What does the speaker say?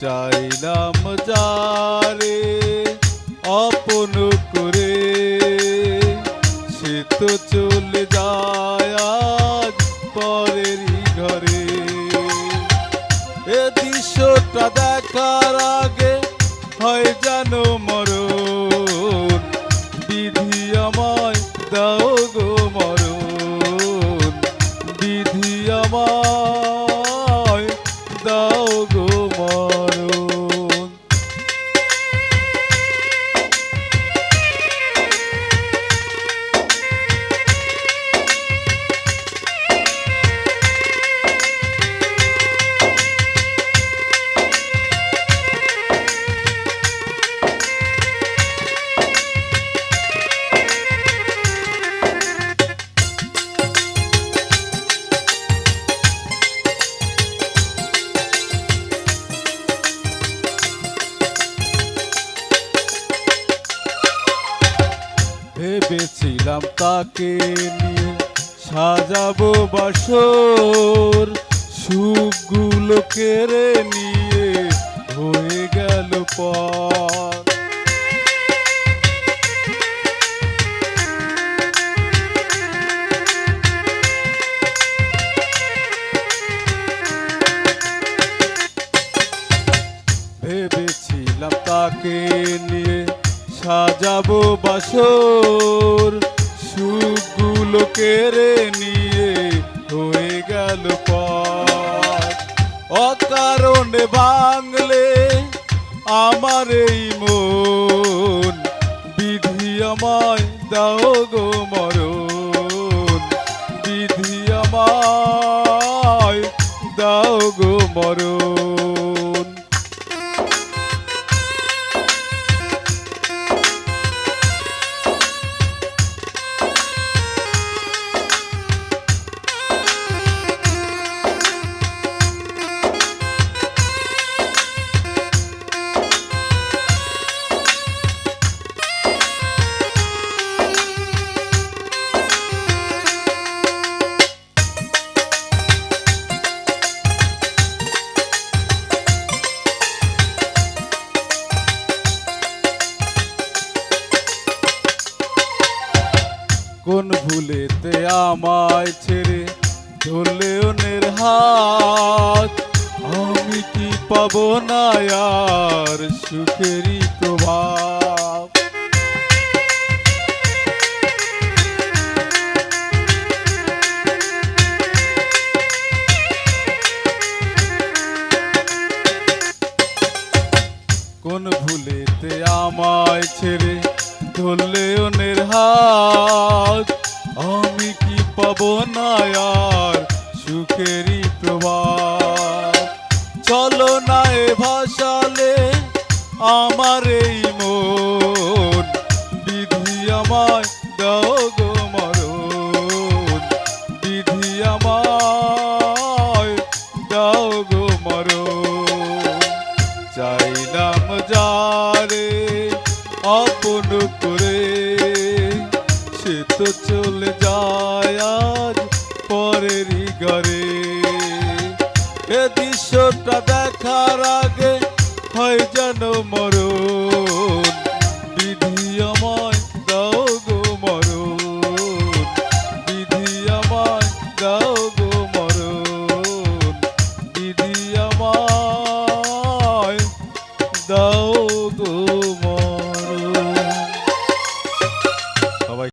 চাইলাম যারে, আপন করে। সে তো চলে যায় পরের ঘরে। এ দৃশ্যটা দেখার আগে হয় যেন মরণ ভেবেছিলাম তাকে নিয়ে সাজাবো বাসর। সুখগুলো কেড়ে নিয়ে হয়ে গেল পর ভেবেছিলাম তাকে নিয়ে সাজাবো বাসর। সুখগুলো কেড়ে নিয়ে হয়ে গেল পর অকারণে বাংলে আমার এই মন। বিধি আমায় দাও গো মরণ। বিধি আমায় দাও গো মরণ। কোন ভুলেতে আমায় ছেড়ে ধরলে ওনের হাত আমি কি পাবো না আর সুখেরই প্রভাব? কোন ভুলেতে আমায় ছেড়ে ধরলে ওনের হাত আমি কি পাবো না আর সুখেরই প্রভাব চলো না এ ভাসালে আমার এই মন, বিধি আমায় দাও গো মরণ। বিধি আমায় দাও গো মরণ। চাইলাম যারে আপন করে, সে তো চলে যায় আজ পরেরই ঘরে। এ দৃশ্যটা দেখার আগে হয় যেন মরণ, বিধি দাও